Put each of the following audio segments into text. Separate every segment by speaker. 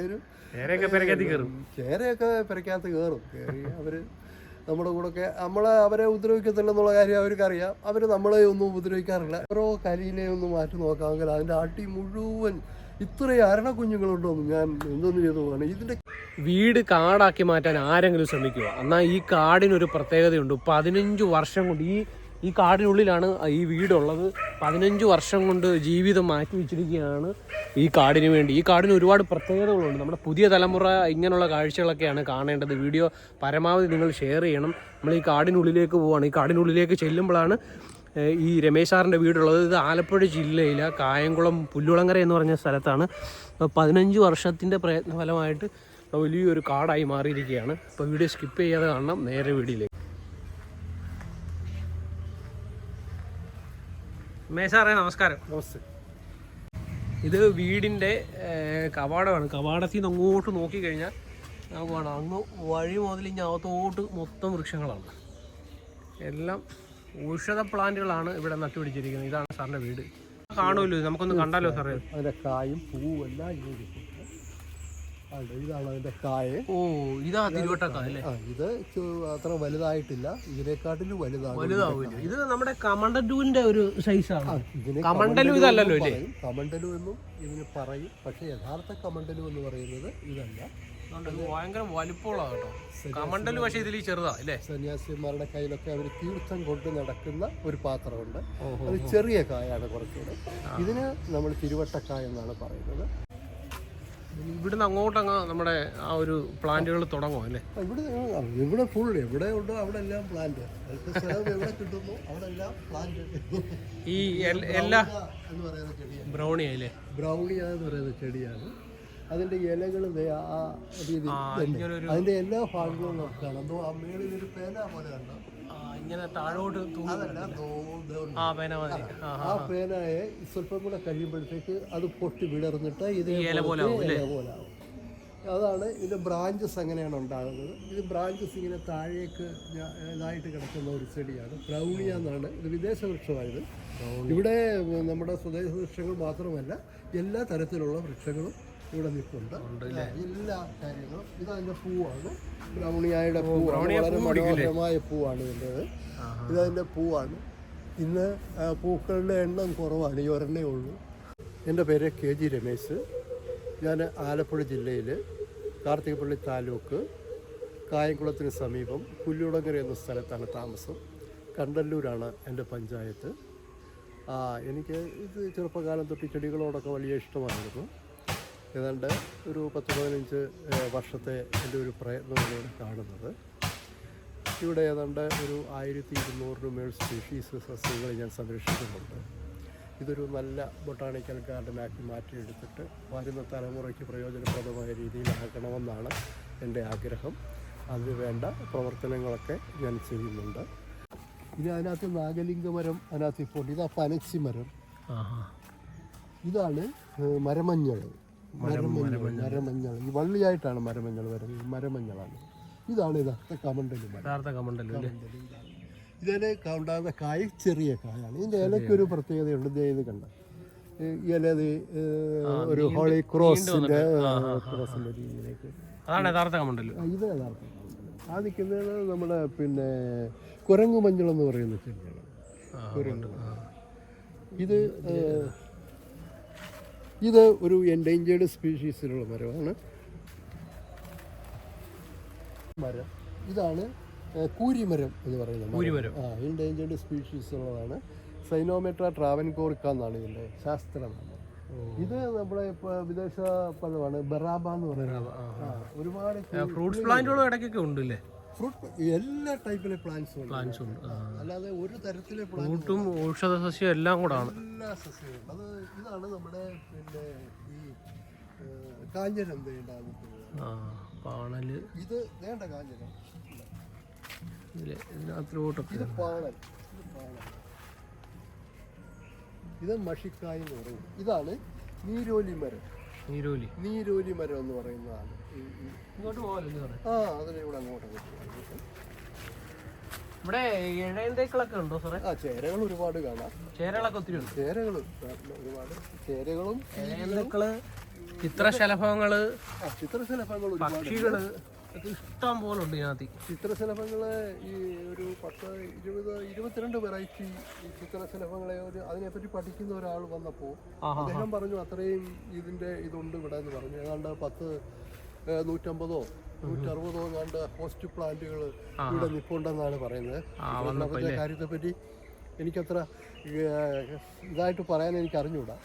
Speaker 1: ഒരു
Speaker 2: കയറും
Speaker 1: ചേരയൊക്കെ പെരക്കകത്ത് കയറും കയറി അവർ നമ്മുടെ കൂടെയൊക്കെ നമ്മളെ അവരെ ഉപദ്രവിക്കത്തില്ലെന്നുള്ള കാര്യം അവർക്കറിയാം. അവർ നമ്മളെ ഒന്നും ഉപദ്രവിക്കാറില്ല. ഓരോ കരിയിലെ ഒന്ന് മാറ്റി നോക്കാമെങ്കിൽ അതിന്റെ അടി മുഴുവൻ ഇത്രയും അരണ കുഞ്ഞുങ്ങളുണ്ടോന്ന് ഞാൻ എന്തൊന്നും ചെയ്തു പോവാണ്. ഇതിന്റെ
Speaker 2: വീട് കാടാക്കി മാറ്റാൻ ആരെങ്കിലും ശ്രമിക്കുക എന്നാൽ ഈ കാടിനൊരു പ്രത്യേകതയുണ്ട്. പതിനഞ്ച് വർഷം കൊണ്ട് ഈ ഈ കാടിനുള്ളിലാണ് ഈ വീടുള്ളത്. പതിനഞ്ച് വർഷം കൊണ്ട് ജീവിതം മാറ്റി വെച്ചിരിക്കുകയാണ് ഈ കാടിന് വേണ്ടി. ഈ കാടിന് ഒരുപാട് പ്രത്യേകതകളുണ്ട്. നമ്മുടെ പുതിയ തലമുറ ഇങ്ങനെയുള്ള കാഴ്ചകളൊക്കെയാണ് കാണേണ്ടത്. വീഡിയോ പരമാവധി നിങ്ങൾ ഷെയർ ചെയ്യണം. നമ്മൾ ഈ കാടിനുള്ളിലേക്ക് പോവുകയാണ് ഈ കാടിനുള്ളിലേക്ക് ചെല്ലുമ്പോഴാണ് ഈ രമേശ് സാറിന്റെ വീടുള്ളത്. ഇത് ആലപ്പുഴ ജില്ലയിലെ കായംകുളം പുല്ലുളങ്ങര എന്ന് പറഞ്ഞ സ്ഥലത്താണ്. പതിനഞ്ച് വർഷത്തിന്റെ പ്രയത്ന ഫലമായിട്ട് വലിയൊരു കാടായി മാറിയിരിക്കുകയാണ്. അപ്പോൾ വീഡിയോ സ്കിപ്പ് ചെയ്യാതെ കാണണം. നേരെ വീഡിയോയിലേക്ക്. മേശാറേ നമസ്കാരം.
Speaker 1: നമസ്തേ.
Speaker 2: ഇത് വീടിന്റെ കവാടമാണ്. കവാടത്തിൽ നിന്ന് അങ്ങോട്ട് നോക്കിക്കഴിഞ്ഞാൽ നമുക്ക് കാണാം അങ്ങ് വഴി മുതൽ ഇനി അകത്തോട്ട് മൊത്തം വൃക്ഷങ്ങളാണ്. എല്ലാം ഔഷധ പ്ലാന്റുകളാണ് ഇവിടെ നട്ടുപിടിച്ചിരിക്കുന്നത്. ഇതാണ് സാറിന്റെ വീട്. കാണുമല്ലോ നമുക്കൊന്ന് കണ്ടാലോ സാറേ?
Speaker 1: അതിന്റെ കായും പൂവും എല്ലാം ഇതാണ് അതിന്റെ കായ്.
Speaker 2: ഓ ഇതാ തിരുവട്ടക്കായ അല്ലേ?
Speaker 1: ആ ഇത് അത്ര വലുതായിട്ടില്ല. ഇതിനെക്കാട്ടിലും വലുതാണ്
Speaker 2: വലുതാവില്ല. ഇത് നമ്മുടെ കമണ്ടലുവിന്റെ ഒരു സൈസാണ്. കമണ്ടലു ഇതല്ലല്ലോ അല്ലേ?
Speaker 1: കമണ്ടലു എന്നും ഇതിന് പറയും. പക്ഷെ യഥാർത്ഥ കമണ്ടലു എന്ന് പറയുന്നത് ഇതല്ല.
Speaker 2: ഭയങ്കര വലിപ്പമുള്ള കേട്ടോ. കമണ്ടൽ പക്ഷേ ഇതിൽ ചെറുതാ അല്ലേ?
Speaker 1: സന്യാസിമാരുടെ കയ്യിലൊക്കെ അവർ തീർത്ഥം കൊണ്ട് നടക്കുന്ന ഒരു പാത്രമുണ്ട്. അത് ചെറിയ കായാണ് കുറച്ചുകൂടെ. ഇതിന് നമ്മൾ തിരുവട്ടക്കായ എന്നാണ് പറയുന്നത്.
Speaker 2: ഇവിടുന്ന് അങ്ങോട്ടങ്ങ് നമ്മുടെ ആ ഒരു പ്ലാന്റുകൾ തുടങ്ങും അല്ലേ?
Speaker 1: ഇവിടെ ഇവിടെ ഫുൾ എവിടെ ഉണ്ടോ അവിടെ എല്ലാം പ്ലാന്റ് എവിടെ കിട്ടുന്നു അവിടെ എല്ലാം പ്ലാന്റ്
Speaker 2: ഈ എല്ലാ
Speaker 1: എന്ന് പറയുന്ന ചെടിയാണ്.
Speaker 2: ബ്രൗണി അല്ലേ?
Speaker 1: ബ്രൗണി എന്ന് പറയുന്ന ചെടിയാണ്. അതിന്റെ ഇലകൾ ആ രീതി അതിന്റെ എല്ലാ ഭാഗങ്ങളും നമുക്ക് കാണാം എന്തോ ആ മേളിൽ ഒരു പേന പോലെ കണ്ടോ?
Speaker 2: ഇങ്ങനെ താഴോട്ട്. ആ പേന മതി. ആ
Speaker 1: പേനയെ സ്വല്പം കൂടെ കഴിയുമ്പോഴത്തേക്ക് അത് പൊട്ടി വിടർന്നിട്ട് ഇത്
Speaker 2: ഇല പോലെ
Speaker 1: അതാണ് ഇതിന്റെ ബ്രാഞ്ചസ് അങ്ങനെയാണ് ഉണ്ടാകുന്നത്. ഇത് ബ്രാഞ്ചസ് ഇങ്ങനെ താഴേക്ക് ഇതായിട്ട് കിടക്കുന്ന ഒരു ചെടിയാണ് ബ്രൗണിയ എന്നാണ്. ഇത് വിദേശ വൃക്ഷമായത്. ഇവിടെ നമ്മുടെ സ്വദേശ വൃക്ഷങ്ങൾ മാത്രമല്ല എല്ലാ തരത്തിലുള്ള വൃക്ഷങ്ങളും ഇവിടെ നിൽപ്പുണ്ട്. എല്ലാ കാര്യങ്ങളും ഇത് അതിന്റെ പൂവാണ്. ബ്രൗണിയായുടെ പൂവാണ്. വളരെ മനോഹരമായ പൂവാണ് ഇതിന്റെത് ഇതതിന്റെ പൂവാണ്. ഇന്ന് പൂക്കളുടെ എണ്ണം കുറവാണ്. ഈ ഒരെണ്ണേ ഉള്ളൂ. എന്റെ പേര് കെ ജി രമേശ്. ഞാൻ ആലപ്പുഴ ജില്ലയിൽ കാർത്തികപ്പള്ളി താലൂക്ക് കായംകുളത്തിന് സമീപം പുല്ലുടങ്ങര എന്ന സ്ഥലത്താണ് താമസം. കണ്ടല്ലൂരാണ് എന്റെ പഞ്ചായത്ത്. ആ എനിക്ക് ഇത് ചെറുപ്പകാലം തൊട്ട് ചെടികളോടൊക്കെ വലിയ ഇഷ്ടമായിരുന്നു. ഏതാണ്ട് ഒരു പത്ത് പതിനഞ്ച് വർഷത്തെ എന്റെ ഒരു പ്രയത്നമാണ് കാണുന്നത്. ഇവിടെ ഏതാണ്ട് ഒരു ആയിരത്തി ഇരുന്നൂറിന് മേൾ സ്പീഷീസ് സസ്യങ്ങൾ ഞാൻ സംരക്ഷിക്കുന്നുണ്ട്. ഇതൊരു നല്ല ബൊട്ടാണിക്കൽ ഗാർഡനാക്കി മാറ്റിയെടുത്തിട്ട് വരുന്ന തലമുറയ്ക്ക് പ്രയോജനപ്രദമായ രീതിയിലാക്കണമെന്നാണ് എന്റെ ആഗ്രഹം. അതിനുവേണ്ട പ്രവർത്തനങ്ങളൊക്കെ ഞാൻ ചെയ്യുന്നുണ്ട്. ഇനി അതിനകത്ത് നാഗലിംഗ മരം അതിനകത്ത് ഇപ്പോൾ. ഇതാ പനച്ചി മരം. ഇതാണ് മരമഞ്ഞൾ. മരമഞ്ഞൾ ഈ വള്ളിയായിട്ടാണ് മരമഞ്ഞൾ വരുന്നത്. മരമഞ്ഞളാണ്. ഇതാണ് യഥാർത്ഥ കമണ്ടലി മരം.
Speaker 2: യഥാർത്ഥ കമണ്ടല്ലോ
Speaker 1: ഇതിനെ ഉണ്ടാകുന്ന കായ് ചെറിയ കായാണ്. ഇതിന്റെ ഇലയ്ക്ക് ഒരു പ്രത്യേകതയുണ്ട് ഇത് കണ്ട? ഈ ഇല ദേ, ഒരു ഹോളി ക്രോസിന്റെ ക്രോസിന്റെ രീതിയിലേക്ക്.
Speaker 2: അതാണ് യഥാർത്ഥ കമണ്ടല്ലോ
Speaker 1: ആ, ഇത് യഥാർത്ഥ ആ നിൽക്കുന്നത് നമ്മുടെ പിന്നെ കുരങ്ങു മഞ്ഞൾ എന്ന് പറയുന്ന ചെടിയാണ്. കുരങ്ങു ഇത് ഇത് ഒരു എൻഡേഞ്ചേർഡ് സ്പീഷീസിലുള്ള മരമാണ്. മരം. ഇതാണ് കൂരിമരം എന്ന്
Speaker 2: പറയുന്നത്.
Speaker 1: ആ എൻഡേഞ്ചേർഡ് സ്പീഷീസ് ഉള്ളതാണ് സൈനോമെട്ര ട്രാവൻകോറിക്ക എന്നാണ് ഇതിന്റെ ശാസ്ത്രനാമം. ഇത് നമ്മുടെ ഇപ്പോൾ വിദേശ പദമാണ് ബറാബ എന്ന് പറയുന്നത് ഒരുപാട്
Speaker 2: ഫ്രൂട്ട്സ് പ്ലാന്റുകളും ഇടയ്ക്കൊക്കെ ഉണ്ട് അല്ലേ
Speaker 1: ഫ്രൂട്ട് എല്ലാ ടൈപ്പിലെ പ്ലാന്റ്സും ഉണ്ട്.
Speaker 2: പ്ലാന്റ്സ് ഉണ്ട്.
Speaker 1: അല്ലാതെ ഒരു തരത്തിലെ
Speaker 2: ഫ്രൂട്ടും ഔഷധ സസ്യം എല്ലാം കൂടാണ്
Speaker 1: എല്ലാ സസ്യവും. അത് ഇതാണ് നമ്മുടെ പിന്നെ ഈ കാഞ്ഞരം
Speaker 2: പാണൽ.
Speaker 1: ഇത് വേണ്ട കാഞ്ഞരം.
Speaker 2: ഇതിനകത്തിലോട്ടൊക്കെ
Speaker 1: ഇത് പാണൽ. ഇത് മഷിക്കായ എന്ന് പറയും. ഇതാണ് നീരോലി മരം.
Speaker 2: നീരോലി.
Speaker 1: നീരോലി മരം എന്ന് പറയുന്നതാണ്.
Speaker 2: ഇങ്ങോട്ട് പോകാമല്ലോ
Speaker 1: ആ അതിലൂടെ അങ്ങോട്ട്.
Speaker 2: ഇവിടെ ഇഴയന്തേക്കളൊക്കെ ഉണ്ടോ സാറേ?
Speaker 1: ആ ചേരകൾ ഒരുപാട് കാണാം.
Speaker 2: ചേരകളൊക്കെ ഒത്തിരി ഉണ്ട്.
Speaker 1: ചേരകൾ ഒരുപാട്. ചേരകളും
Speaker 2: ഇഴയന്തേക്കൾ
Speaker 1: ചിത്രശലഭങ്ങൾ ചിത്രശലഭങ്ങൾ ഒരുപാട്
Speaker 2: പക്ഷികൾ. ഇഷ്ടം പോലെ ഉണ്ട് ഇതിനകത്ത്.
Speaker 1: ചിത്രശലഭങ്ങൾ ഈ ഒരു പത്ത് ഇരുപത് ഇരുപത്തിരണ്ട് വെറൈറ്റി ചിത്രശലഭങ്ങളെ ഒരു അതിനെപ്പറ്റി പഠിക്കുന്ന ഒരാൾ വന്നപ്പോൾ അദ്ദേഹം പറഞ്ഞു അത്രയും ഇതിന്റെ ഇതുണ്ട് ഇവിടെ എന്ന് പറഞ്ഞു. ഏതാണ്ട് പത്ത് നൂറ്റമ്പതോ നൂറ്ററുപതോ ഏതാണ്ട് ഹോസ്റ്റ് പ്ലാന്റുകൾ ഇവിടെ നിപ്പുണ്ടെന്നാണ് പറയുന്നത്. കാര്യത്തെ പറ്റി എനിക്കത്ര ഇതായിട്ട് പറയാൻ എനിക്ക് അറിഞ്ഞൂടാ.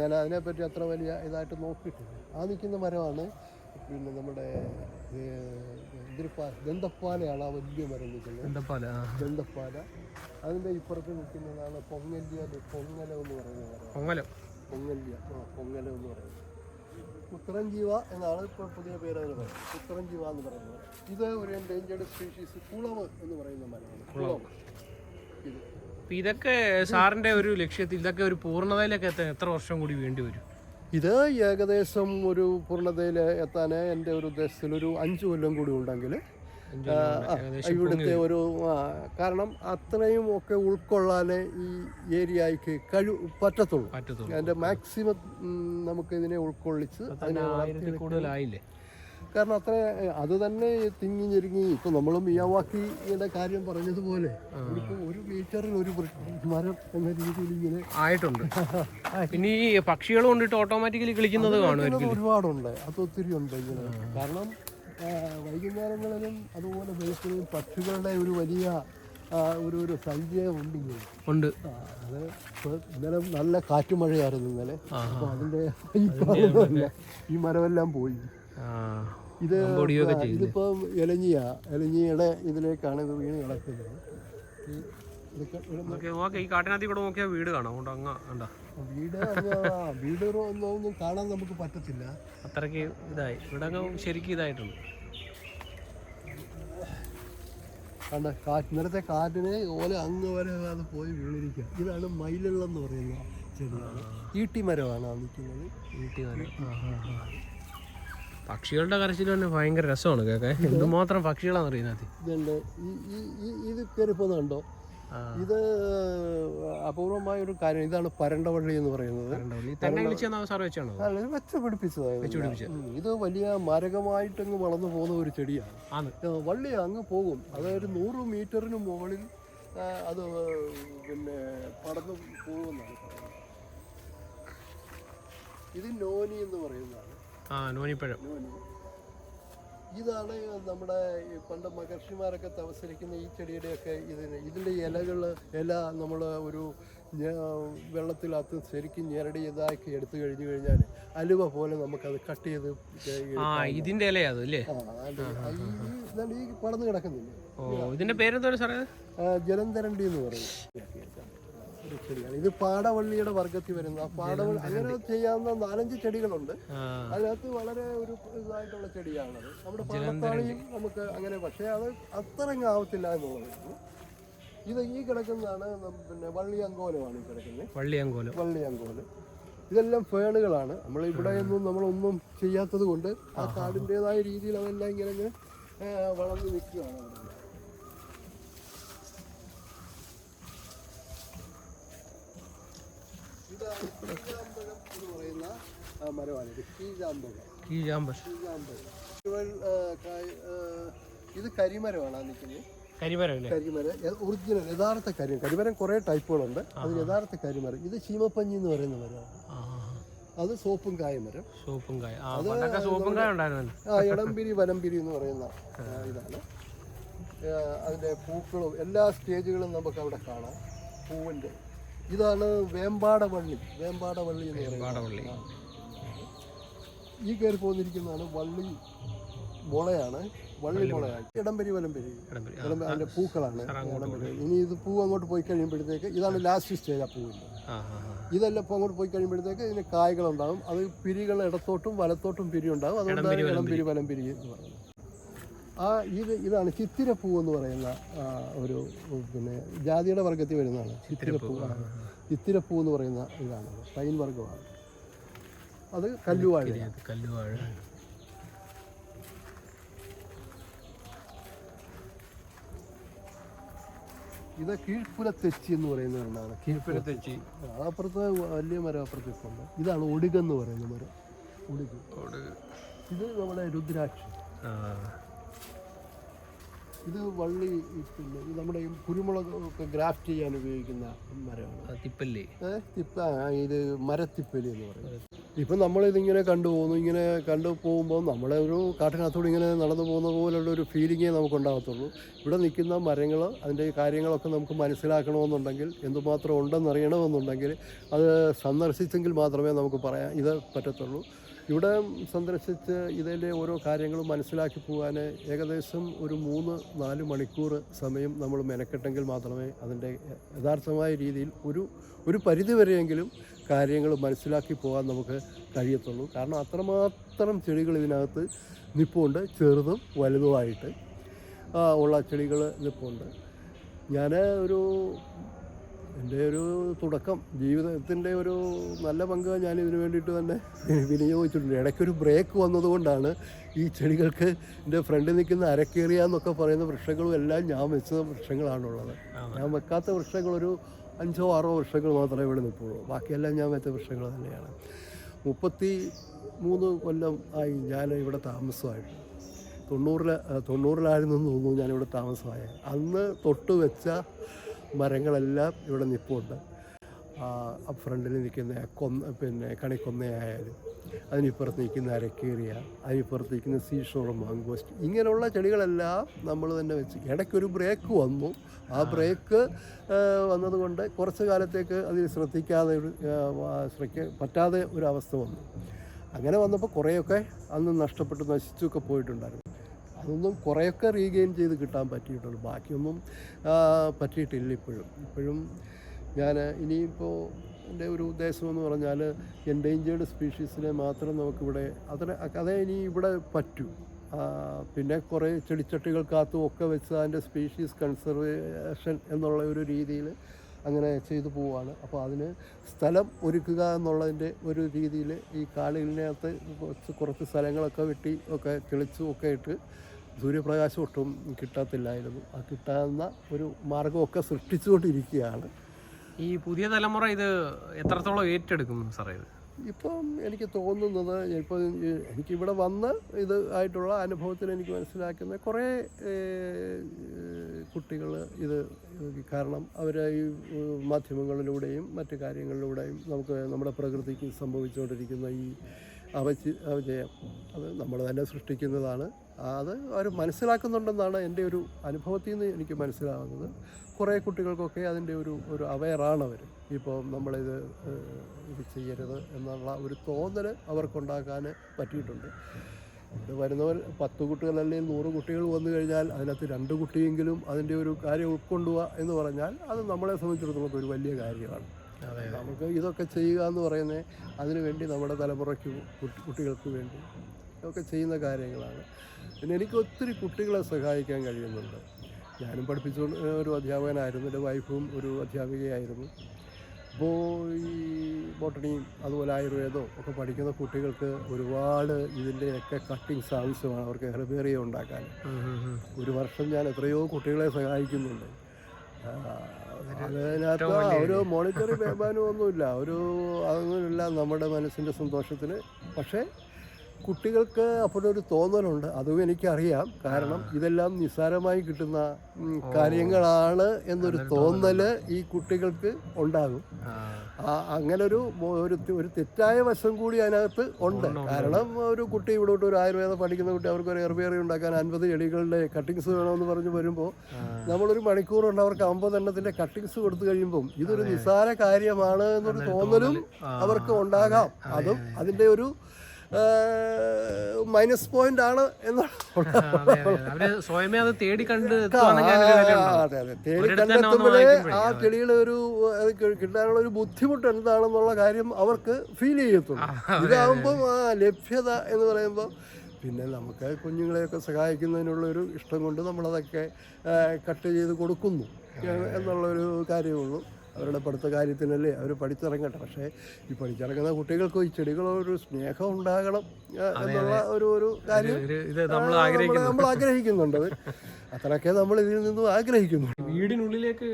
Speaker 1: ഞാൻ അതിനെപ്പറ്റി അത്ര വലിയ ഇതായിട്ട് നോക്കിയിട്ടില്ല. ആ നിൽക്കുന്ന മരമാണ് പിന്നെ നമ്മുടെ ദന്തപ്പാലയാണ് ആ വലിയ മരം നിൽക്കുന്നത്.
Speaker 2: എന്തപ്പാല ആ.
Speaker 1: ദന്തപ്പാല. അതിന്റെ ഇപ്പുറത്ത് നിൽക്കുന്നതാണ് പൊങ്ങല്യ പൊങ്ങലം എന്ന് പറയുന്ന മരം.
Speaker 2: പൊങ്ങലം.
Speaker 1: പൊങ്ങല്യ ആ പൊങ്ങലം എന്ന് പറയുന്നത്. ഉത്തരഞ്ജീവ എന്നാണ് ഇപ്പോൾ പുതിയ പേര് അതിന് പറയുന്നത്. ഉത്തരഞ്ജീവ എന്ന് പറയുന്നത്. ഇത് ഒരു എൻഡേഞ്ചേർഡ് സ്പീഷീസ് കുളവ് എന്ന് പറയുന്ന മരമാണ്. കുളവ്. ഇത്.
Speaker 2: ഇതൊക്കെ സാറിന്റെ ഒരു ലക്ഷ്യത്തിൽ ഇതൊക്കെ ഒരു പൂർണതയിലൊക്കെ എത്താൻ എത്ര വർഷം കൂടി വേണ്ടി വരും?
Speaker 1: ഇത് ഏകദേശം ഒരു പൂർണതയിൽ എത്താൻ എന്റെ ഒരു ഉദ്ദേശത്തിൽ ഒരു അഞ്ച് കൊല്ലം കൂടി ഉണ്ടെങ്കിൽ ഇവിടുത്തെ ഒരു കാരണം അത്രയും ഒക്കെ ഉൾക്കൊള്ളാനേ ഈ ഏരിയയ്ക്ക് കഴി പറ്റത്തുള്ളൂ. അതിന്റെ മാക്സിമം നമുക്ക് ഇതിനെ ഉൾക്കൊള്ളിച്ച് അതിനെ
Speaker 2: കൂടുതലായില്ലേ?
Speaker 1: കാരണം അത്ര അത് തന്നെ തിങ്ങി ഞെരുങ്ങി. ഇപ്പൊ നമ്മൾ മിയാവാക്കിയുടെ കാര്യം പറഞ്ഞതുപോലെ ഇപ്പൊ ഒരു മീറ്ററിൽ ഒരു മരം എന്ന രീതിയിൽ ഇങ്ങനെ
Speaker 2: ആയിട്ടുണ്ട്. പിന്നെ ഈ പക്ഷികൾ കൊണ്ടിട്ട് ഓട്ടോമാറ്റിക്കലി കളിക്കുന്നത് കാണുമായിരിക്കും
Speaker 1: ഒരുപാടുണ്ട്. അത് ഒത്തിരി ഉണ്ട് ഇങ്ങനെ. കാരണം വൈകുന്നേരങ്ങളിലും അതുപോലെ വെളുപ്പിലും പക്ഷികളുടെ ഒരു വലിയ ഒരു ഒരു സഞ്ചയം ഉണ്ട്
Speaker 2: ഉണ്ട്.
Speaker 1: അത് ഇന്നലെ നല്ല കാറ്റുമഴയായിരുന്നു ഇന്നലെ.
Speaker 2: ആഹാ.
Speaker 1: അപ്പൊ അതിന്റെ ഈ മരമെല്ലാം പോയി.
Speaker 2: ആ.
Speaker 1: ഇത് ഇതിപ്പോ എലഞ്ഞിയ. എലഞ്ഞിയുടെ ഇതിലേക്കാണ് ഇത് വീണ് കിടക്കുന്നത്. ഈ
Speaker 2: കാട്ടിനകത്ത് കൂടെ നോക്കിയാൽ വീട് കാണാം. അങ്ങ് കണ്ട?
Speaker 1: വീട് വീട് ഒന്നും ഒന്നും കാണാൻ നമുക്ക് പറ്റത്തില്ല.
Speaker 2: അത്രയ്ക്ക് ഇതായി. ഇവിടെ ശരിക്കും ഇതായിട്ടുണ്ട്.
Speaker 1: കണ്ട കാറ്റ് നേരത്തെ കാറ്റിനെ ഓല അങ്ങ് വരെ അത് പോയി വീണിരിക്കുക. ഇതാണ് മയിലുള്ള എന്ന് പറയുന്ന ചെടിയാണ്. ഈട്ടി മരമാണ് നിൽക്കുന്നത്.
Speaker 2: ഈട്ടി തന്നെ പക്ഷികളുടെ കരച്ചിൽ തന്നെ ഭയങ്കര രസമാണ് കേൾക്കാൻ എന്തുമാത്രം പക്ഷികളാണ് അറിയുന്നത്
Speaker 1: ഇതുണ്ട്. ഇത് കയറിപ്പോന്നുണ്ടോ കണ്ടോ? ഇത് അപൂർവമായ ഒരു കാര്യം. ഇതാണ് പരണ്ടവള്ളി എന്ന് പറയുന്നത്. അല്ല ഇത് വെച്ച് പിടിപ്പിച്ചതായിരുന്നു. ഇത് വലിയ മാരകമായിട്ടങ്ങ് വളർന്നു പോകുന്ന ഒരു ചെടിയാണ്. വള്ളി അങ്ങ് പോകും. അതായത് നൂറ് മീറ്ററിന് മുകളിൽ അത് പിന്നെ പടന്നു പോകുമെന്നാണ് പറയുന്നത് ഇത് നോനി എന്ന് പറയുന്നതാണ്.
Speaker 2: ആ നോനിപ്പഴം.
Speaker 1: നോനി ഇതാണ് നമ്മുടെ പണ്ട് മഹർഷിമാരൊക്കെ തപസരിക്കുന്ന ഈ ചെടിയുടെയൊക്കെ ഇതിന് ഇതിന്റെ ഇലകൾ ഇല നമ്മൾ ഒരു വെള്ളത്തിലകത്ത് ശരിക്കും ഞെരടി ഇതാക്കി എടുത്തു കഴിഞ്ഞു കഴിഞ്ഞാൽ അലുവ പോലെ നമുക്കത് കട്ട് ചെയ്ത്
Speaker 2: ഇതിന്റെ ഇലയാത് അല്ലേ?
Speaker 1: ഈ പടന്ന് കിടക്കുന്നില്ലേ?
Speaker 2: ഓ ഇതിന്റെ പേരെന്താ സാറേ?
Speaker 1: ജലന്ധരണ്ടി എന്ന് പറയും. ഒരു ചെടിയാണ് ഇത് പാടവള്ളിയുടെ വർഗത്തിൽ വരുന്ന പാടവള്ളി അങ്ങനെ ചെയ്യാവുന്ന നാലഞ്ച് ചെടികളുണ്ട്. അതിനകത്ത് വളരെ ഒരു ഇതായിട്ടുള്ള ചെടിയാണത് നമ്മുടെ പാടത്താളിയും നമുക്ക് അങ്ങനെ പക്ഷേ അത് അത്ര അങ്ങ് ആവത്തില്ല എന്നുള്ളത്. ഇത് ഈ കിടക്കുന്നതാണ് പിന്നെ വള്ളി അങ്കോലമാണ് ഈ കിടക്കുന്നത്.
Speaker 2: വള്ളി അങ്കോലം.
Speaker 1: വള്ളി അങ്കോലം. ഇതെല്ലാം ഫേണുകളാണ്. നമ്മൾ ഇവിടെ ഒന്നും നമ്മളൊന്നും ചെയ്യാത്തത് കൊണ്ട് ആ കാടിന്റെതായ രീതിയിൽ അതെല്ലാം ഇങ്ങനെ വളർന്നു നിൽക്കുകയാണ് അവിടെ ഇതാണ് കീഴാമ്പഴം എന്ന് പറയുന്ന മരമാണിത് കീഴാമ്പഴം കീഴാമ്പഴം ആ, ഇത് കരിമരമാണ് ആ നിൽക്കുന്നത്
Speaker 2: കരിമരം.
Speaker 1: കരിമരം ഒറിജിനൽ യഥാർത്ഥ കരിമരം. കരിമരം കുറേ ടൈപ്പുകളുണ്ട് അത് യഥാർത്ഥ കരിമരം. ഇത് ചീമപ്പഞ്ഞി എന്ന് പറയുന്ന മരമാണ്. അത് സോപ്പും കായ മരം.
Speaker 2: സോപ്പും കായ. ആ പണ്ടൊക്കെ സോപ്പും കായ ഉണ്ടായിരുന്നല്ലോ.
Speaker 1: ആ ഇടംപിരി വലംപിരി എന്ന് പറയുന്ന ഇതാണ്. അതിന്റെ പൂക്കളും എല്ലാ സ്റ്റേജുകളും നമുക്ക് അവിടെ കാണാം. പൂവിന്റെ ഇതാണ് വേമ്പാടവള്ളി വേമ്പാടവള്ളി എന്ന് പറയുന്നത്. ഈ കയറി പോന്നിരിക്കുന്നതാണ് വള്ളി മുളയാണ്. വള്ളി മുളയാണ്. ഇടംപരി വലംപരി.
Speaker 2: ഇടംപരി.
Speaker 1: അതിന്റെ പൂക്കളാണ്. ഇടംപരി. ഇനി ഇത് പൂ അങ്ങോട്ട് പോയി കഴിയുമ്പോഴത്തേക്ക് ഇതാണ് ലാസ്റ്റ് സ്റ്റേജ് ആ
Speaker 2: പൂവിന്റെ.
Speaker 1: ഇതെല്ലാം ഇപ്പോൾ അങ്ങോട്ട് പോയി കഴിയുമ്പോഴത്തേക്ക് ഇതിന് കായ്കളുണ്ടാകും അത് പിരികൾ ഇടത്തോട്ടും വലത്തോട്ടും പിരി ഉണ്ടാകും അതുകൊണ്ടാണ് ഇളംപിരി വലംപിരി എന്ന് പറയുന്നത്. ആ ഇത് ഇതാണ് ചിത്തിരപ്പൂ എന്ന് പറയുന്ന ഒരു പിന്നെ ജാതിയുടെ വർഗത്തിൽ വരുന്നതാണ്. ചിത്തിരപ്പൂ. ചിത്തിരപ്പൂ എന്ന് പറയുന്ന ഇതാണ്. പൈൻ വർഗമാണ്. അത് കല്ലുവാഴ.
Speaker 2: ഇത് കല്ലുവാഴ.
Speaker 1: ഇത് കീഴ്പ്പുര തെച്ചി എന്ന് പറയുന്ന ഒന്നാണ്
Speaker 2: തെച്ചി
Speaker 1: അപ്പുറത്ത് വലിയ മരം അപ്പുറത്ത് ഇപ്പുണ്ട് ഇതാണ് ഒടുകെന്ന് പറയുന്ന മരം. ഒടുക്. ഇത് നമ്മുടെ രുദ്രാക്ഷി. ഇത് വള്ളി പിന്നെ ഇത് നമ്മുടെ ഈ കുരുമുളക് ഒക്കെ ഗ്രാഫ്റ്റ് ചെയ്യാൻ ഉപയോഗിക്കുന്ന മരമാണ്.
Speaker 2: തിപ്പല്ലി.
Speaker 1: തിപ്പ ഇത് മരത്തിപ്പലി എന്ന് പറയുന്നത്. ഇപ്പം നമ്മളിതിങ്ങനെ കണ്ടു പോകുന്നു. ഇങ്ങനെ കണ്ടു പോകുമ്പോൾ നമ്മളെ ഒരു കാട്ടിനകത്തൂടെ ഇങ്ങനെ നടന്നു പോകുന്ന പോലുള്ള ഒരു ഫീലിങ്ങേ നമുക്ക് ഉണ്ടാകത്തുള്ളൂ ഇവിടെ നിൽക്കുന്ന മരങ്ങൾ അതിന്റെ കാര്യങ്ങളൊക്കെ നമുക്ക് മനസ്സിലാക്കണമെന്നുണ്ടെങ്കിൽ എന്തുമാത്രം ഉണ്ടെന്നറിയണമെന്നുണ്ടെങ്കിൽ അത് സന്ദർശിച്ചെങ്കിൽ മാത്രമേ നമുക്ക് പറയാൻ ഇത് പറ്റത്തുള്ളൂ. ഇവിടെ സന്ദർശിച്ച് ഇതിന്റെ ഓരോ കാര്യങ്ങളും മനസ്സിലാക്കി പോകാൻ ഏകദേശം ഒരു മൂന്ന് നാല് മണിക്കൂർ സമയം നമ്മൾ മെനക്കെട്ടെങ്കിൽ മാത്രമേ അതിന്റെ യഥാർത്ഥമായ രീതിയിൽ ഒരു ഒരു പരിധിവരെയെങ്കിലും കാര്യങ്ങൾ മനസ്സിലാക്കി പോകാൻ നമുക്ക് കഴിയത്തുള്ളൂ. കാരണം അത്രമാത്രം ചെടികൾ ഇതിനകത്ത് നിപ്പുണ്ട് ചെറുതും വലുതുമായിട്ട്. ഉള്ള ചെടികൾ നിപ്പുണ്ട്. ഞാൻ ഒരു എന്റെ ഒരു തുടക്കം ജീവിതത്തിന്റെ ഒരു നല്ല പങ്ക് ഞാൻ ഇതിനു വേണ്ടിയിട്ട് തന്നെ വിനിയോഗിച്ചിട്ടുണ്ട്. ഇടയ്ക്കൊരു ബ്രേക്ക് വന്നതുകൊണ്ടാണ് ഈ ചെടികൾക്ക് എന്റെ ഫ്രണ്ടിൽ നിൽക്കുന്ന അരക്കേറിയ എന്നൊക്കെ പറയുന്ന വൃക്ഷങ്ങളും എല്ലാം ഞാൻ വെച്ച വൃക്ഷങ്ങളാണുള്ളത്. ഞാൻ വെക്കാത്ത വൃക്ഷങ്ങളൊരു അഞ്ചോ ആറോ വൃക്ഷങ്ങൾ മാത്രമേ ഇവിടെ നിൽപ്പുള്ളൂ. ബാക്കിയെല്ലാം ഞാൻ വെച്ച വൃക്ഷങ്ങൾ തന്നെയാണ്. മുപ്പത്തി മൂന്ന് കൊല്ലം ആയി ഞാൻ ഇവിടെ താമസമായിട്ട് തൊണ്ണൂറിൽ തൊണ്ണൂറിലായിരുന്നു എന്ന് തോന്നുന്നു ഞാനിവിടെ താമസമായത് അന്ന് തൊട്ട് വെച്ച മരങ്ങളെല്ലാം ഇവിടെ നിൽപ്പുണ്ട് ഫ്രണ്ടിൽ നിൽക്കുന്ന കൊന്ന പിന്നെ കണിക്കൊന്നയായാലും അതിനിപ്പുറത്ത് നിൽക്കുന്ന അരക്കേറിയ അതിനിപ്പുറത്ത് നിൽക്കുന്ന സീഷോർ മാങ്കോസ്റ്റ് ഇങ്ങനെയുള്ള ചെടികളെല്ലാം നമ്മൾ തന്നെ വെച്ച് ഇടയ്ക്കൊരു ബ്രേക്ക് വന്നു. ആ ബ്രേക്ക് വന്നതുകൊണ്ട് കുറച്ച് കാലത്തേക്ക് അതിൽ ശ്രദ്ധിക്കാതെ ഒരു ശ്രദ്ധ പറ്റാതെ ഒരു അവസ്ഥ വന്നു. അങ്ങനെ വന്നപ്പോൾ കുറേയൊക്കെ അന്ന് നഷ്ടപ്പെട്ട് നശിച്ചൊക്കെ പോയിട്ടുണ്ടായിരുന്നു. അതൊന്നും കുറേയൊക്കെ റീഗെയിൻ ചെയ്ത് കിട്ടാൻ പറ്റിയിട്ടുള്ളൂ. ബാക്കിയൊന്നും പറ്റിയിട്ടില്ല ഇപ്പോഴും. ഇപ്പോഴും ഞാൻ ഇനിയിപ്പോൾ എന്റെ ഒരു ഉദ്ദേശം എന്ന് പറഞ്ഞാൽ എൻഡേഞ്ചേർഡ് സ്പീഷീസിനെ മാത്രം നമുക്കിവിടെ അതിനെ അതേ ഇനി ഇവിടെ പറ്റൂ. പിന്നെ കുറേ ചെടിച്ചട്ടികൾക്കകത്തും ഒക്കെ വെച്ച് അതിന്റെ സ്പീഷീസ് കൺസർവേഷൻ എന്നുള്ള ഒരു രീതിയിൽ അങ്ങനെ ചെയ്തു പോവുകയാണ് അപ്പോൾ അതിന് സ്ഥലം ഒരുക്കുക എന്നുള്ളതിന്റെ ഒരു രീതിയിൽ ഈ കാടുകളിനകത്ത് കുറച്ച് കുറച്ച് സ്ഥലങ്ങളൊക്കെ വെട്ടി ഒക്കെ തെളിച്ചും ഒക്കെ ഇട്ട് സൂര്യപ്രകാശം ഒട്ടും കിട്ടത്തില്ലായിരുന്നു. ആ കിട്ടാവുന്ന ഒരു മാർഗമൊക്കെ സൃഷ്ടിച്ചുകൊണ്ടിരിക്കുകയാണ്.
Speaker 2: ഈ പുതിയ തലമുറ ഇത് എത്രത്തോളം ഏറ്റെടുക്കും സാറേ ഇത്?
Speaker 1: ഇപ്പം എനിക്ക് തോന്നുന്നത് ഇപ്പം എനിക്കിവിടെ വന്ന് ഇത് ആയിട്ടുള്ള അനുഭവത്തിൽ എനിക്ക് മനസ്സിലാക്കുന്ന കുറേ കുട്ടികൾ ഇത് കാരണം അവർ ഈ മാധ്യമങ്ങളിലൂടെയും മറ്റു കാര്യങ്ങളിലൂടെയും നമുക്ക് നമ്മുടെ പ്രകൃതിക്ക് സംഭവിച്ചുകൊണ്ടിരിക്കുന്ന ഈ അവജയം അത് നമ്മൾ തന്നെ സൃഷ്ടിക്കുന്നതാണ്. അത് അവർ മനസ്സിലാക്കുന്നുണ്ടെന്നാണ് എന്റെ ഒരു അനുഭവത്തിൽ നിന്ന് എനിക്ക് മനസ്സിലാകുന്നത് കുറേ കുട്ടികൾക്കൊക്കെ അതിന്റെ ഒരു ഒരു അവയറാണ് അവർ ഇപ്പോൾ നമ്മളിത് ഇത് ചെയ്യരുത് എന്നുള്ള ഒരു തോന്നൽ അവർക്കുണ്ടാക്കാൻ പറ്റിയിട്ടുണ്ട്. ഇവിടെ വരുന്നവർ പത്ത് കുട്ടികൾ അല്ലെങ്കിൽ നൂറ് കുട്ടികൾ വന്നു കഴിഞ്ഞാൽ അതിനകത്ത് രണ്ട് കുട്ടിയെങ്കിലും അതിന്റെ ഒരു കാര്യം ഉൾക്കൊണ്ടുക എന്ന് പറഞ്ഞാൽ അത് നമ്മളെ സംബന്ധിച്ചിടത്തോളം ഒരു വലിയ കാര്യമാണ്. നമുക്ക് ഇതൊക്കെ ചെയ്യുക എന്ന് പറയുന്നത് അതിനുവേണ്ടി നമ്മുടെ തലമുറയ്ക്ക് കുട്ടികൾക്ക് വേണ്ടി ഇതൊക്കെ ചെയ്യുന്ന കാര്യങ്ങളാണ്. പിന്നെ എനിക്ക് ഒത്തിരി കുട്ടികളെ സഹായിക്കാൻ കഴിയുന്നുണ്ട്. ഞാനും പഠിപ്പിച്ചുകൊണ്ട് ഒരു അധ്യാപകനായിരുന്നു. എന്റെ വൈഫും ഒരു അധ്യാപികയായിരുന്നു. അപ്പോൾ ഈ ബോട്ടണിയും അതുപോലെ ആയുർവേദവും ഒക്കെ പഠിക്കുന്ന കുട്ടികൾക്ക് ഒരുപാട് ഇതിന്റെയൊക്കെ കട്ടിങ്സ് ആവശ്യമാണ് അവർക്ക് ഹെർബേറിയ ഉണ്ടാക്കാൻ. ഒരു വർഷം ഞാൻ എത്രയോ കുട്ടികളെ സഹായിക്കുന്നുണ്ട്. അതിനകത്ത് ഒരു മോണിറ്ററി ബേബാനും ഒന്നുമില്ല ഒരു അതൊന്നുമില്ല. നമ്മുടെ മനസ്സിന്റെ സന്തോഷത്തിന്. പക്ഷേ കുട്ടികൾക്ക് അപ്പോഴൊരു തോന്നലുണ്ട്. അതും എനിക്കറിയാം. കാരണം ഇതെല്ലാം നിസ്സാരമായി കിട്ടുന്ന കാര്യങ്ങളാണ് എന്നൊരു തോന്നൽ ഈ കുട്ടികൾക്ക് ഉണ്ടാകും. അങ്ങനൊരു ഒരു ഒരു തെറ്റായ വശം കൂടി അതിനകത്ത് ഉണ്ട്. കാരണം ഒരു കുട്ടി ഇവിടോട്ട് ഒരു ആയുർവേദം പഠിക്കുന്ന കുട്ടി അവർക്ക് ഒരു എർബിയറി ഉണ്ടാക്കാൻ അൻപത് ചെടികളുടെ കട്ടിങ്സ് വേണമെന്ന് പറഞ്ഞ് വരുമ്പോൾ നമ്മളൊരു മണിക്കൂർ കൊണ്ട് അവർക്ക് അമ്പത് എണ്ണത്തിന്റെ കട്ടിങ്സ് കൊടുത്തു കഴിയുമ്പം ഇതൊരു നിസ്സാര കാര്യമാണ് എന്നൊരു തോന്നലും അവർക്ക് ഉണ്ടാകാം. അതും അതിന്റെ ഒരു മൈനസ് പോയിന്റ് ആണ് എന്നുള്ള
Speaker 2: അതെ, സ്വയമേ തേടി കണ്ട്.
Speaker 1: അതെ അതെ. തേടി കണ്ടെത്തുമ്പോഴേ ആ ചെടിയുടെ ഒരു കിട്ടാനുള്ള ഒരു ബുദ്ധിമുട്ട് എന്താണെന്നുള്ള കാര്യം അവർക്ക് ഫീൽ ചെയ്യത്തുള്ളൂ. ഇതാകുമ്പോൾ ആ ലഭ്യത എന്ന് പറയുമ്പോൾ പിന്നെ നമുക്ക് കുഞ്ഞുങ്ങളെയൊക്കെ സഹായിക്കുന്നതിനുള്ള ഒരു ഇഷ്ടം കൊണ്ട് നമ്മളതൊക്കെ കട്ട് ചെയ്ത് കൊടുക്കുന്നു. എന്നുള്ളൊരു കാര്യമുള്ളൂ. അവരുടെ പഠിത്ത കാര്യത്തിനല്ലേ അവർ പഠിച്ചിറങ്ങട്ടെ. പക്ഷേ ഈ പഠിച്ചിറങ്ങുന്ന കുട്ടികൾക്ക് ഈ ചെടികളൊരു സ്നേഹം ഉണ്ടാകണം എന്നുള്ള ഒരു ഒരു കാര്യം
Speaker 2: നമ്മൾ
Speaker 1: ആഗ്രഹിക്കുന്നുണ്ട്. അത് അത്രയൊക്കെ നമ്മൾ ഇതിൽ നിന്നും ആഗ്രഹിക്കുന്നു.
Speaker 2: വീടിനുള്ളിലേക്ക്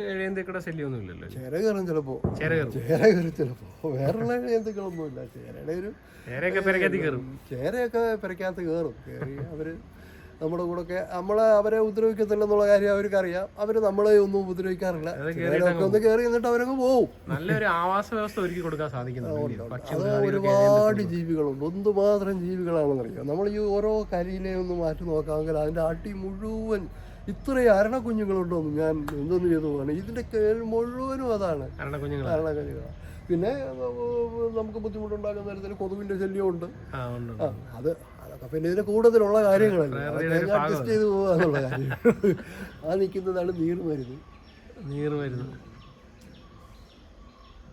Speaker 1: ചേര കയറും ചിലപ്പോ.
Speaker 2: ചേര കയറും.
Speaker 1: ചിലപ്പോ. വേറെയുള്ള എന്തൊക്കെയൊന്നുമില്ല ചേരയുടെ ഒരു
Speaker 2: ചേരയൊക്കെ പെരക്കത്തി കയറും.
Speaker 1: ചേരയൊക്കെ പെരക്കകത്ത് കയറും. കയറി അവർ നമ്മുടെ കൂടെ ഒക്കെ നമ്മളെ അവരെ ഉപദ്രവിക്കത്തില്ലെന്നുള്ള കാര്യം അവർക്ക് അറിയാം അവർ നമ്മളെ ഒന്നും ഉപദ്രവിക്കാറില്ല. ഒന്ന് കയറി എന്നിട്ട് അവരങ്ങ് പോവും.
Speaker 2: നല്ലൊരു ആവാസ വ്യവസ്ഥ ഒരുക്കി കൊടുക്കാൻ സാധിക്കുന്നുണ്ട്
Speaker 1: അത് ഒരുപാട് ജീവികളുണ്ട്. എന്തുമാത്രം ജീവികളാണെന്നറിയാം? നമ്മൾ ഈ ഓരോ കരിയിലെ ഒന്ന് മാറ്റി നോക്കാമെങ്കിൽ അതിന്റെ അടി മുഴുവൻ ഇത്രയും അരണ കുഞ്ഞുങ്ങളുണ്ടോന്ന് ഞാൻ എന്തൊന്നും ചെയ്തു പോകണം ഇതിന്റെ കേൾ മുഴുവനും അതാണ്. അരണ കുഞ്ഞുങ്ങളാണ് പിന്നെ നമുക്ക് ബുദ്ധിമുട്ടുണ്ടാക്കുന്ന തരത്തിൽ കൊതുവിന്റെ ശല്യമുണ്ട്.
Speaker 2: ആ,
Speaker 1: അത് പിന്നെ ഇതിന് കൂടുതലുള്ള കാര്യങ്ങളല്ല? അഡ്ജസ്റ്റ് ചെയ്ത് പോകുക എന്നുള്ള കാര്യം. ആ നിൽക്കുന്നതാണ് നീർമരുന്ന്
Speaker 2: നീർ വരുന്നു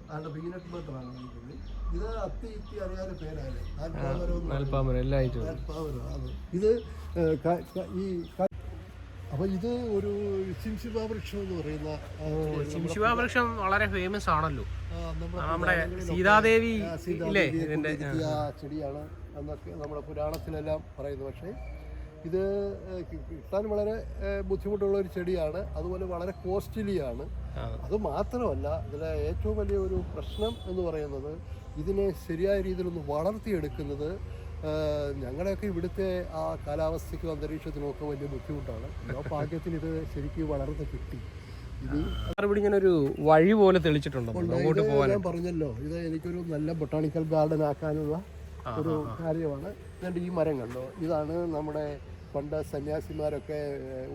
Speaker 1: നീർ പീനട്ട് ബട്ടറാണ് നിൽക്കുന്നത് ഇത് അത്തി ഇത്തി അറിയാതെ പേരാണ്. ഇത് ഈ അപ്പൊ ഇത് ഒരു ശിംശിബ വൃക്ഷം എന്ന് പറയുന്ന ആ,
Speaker 2: വൃക്ഷം വളരെ ഫേമസ് ആണല്ലോ.
Speaker 1: നമ്മുടെ
Speaker 2: സീതാദേവി
Speaker 1: ചെടിയാണ്. എന്നൊക്കെ നമ്മുടെ പുരാണത്തിലെല്ലാം പറയുന്നു. പക്ഷേ ഇത് കിട്ടാൻ വളരെ ബുദ്ധിമുട്ടുള്ള ഒരു ചെടിയാണ്. അതുപോലെ വളരെ കോസ്റ്റ്ലിയാണ്. അത് മാത്രമല്ല ഇതിലെ ഏറ്റവും വലിയ ഒരു പ്രശ്നം എന്ന് പറയുന്നത് ഇതിനെ ശരിയായ രീതിയിലൊന്ന് വളർത്തിയെടുക്കുന്നത് ഞങ്ങളുടെയൊക്കെ ഇവിടുത്തെ ആ കാലാവസ്ഥയ്ക്കും അന്തരീക്ഷത്തിനും ഒക്കെ വലിയ ബുദ്ധിമുട്ടാണ്. ആ ഭാഗ്യത്തിന് ഇത് ശരിക്കും വളർന്ന് കിട്ടി. ഇനി
Speaker 2: ഒരു വഴി പോലെ തെളിച്ചിട്ടുണ്ടോ?
Speaker 1: ഞാൻ പറഞ്ഞല്ലോ ഇത് എനിക്കൊരു നല്ല ബൊട്ടാണിക്കൽ ഗാർഡൻ ആക്കാനുള്ള ഒരു കാര്യമാണ്. എന്നിട്ട് ഈ മരം കണ്ടോ ഇതാണ് നമ്മുടെ പണ്ട് സന്യാസിമാരൊക്കെ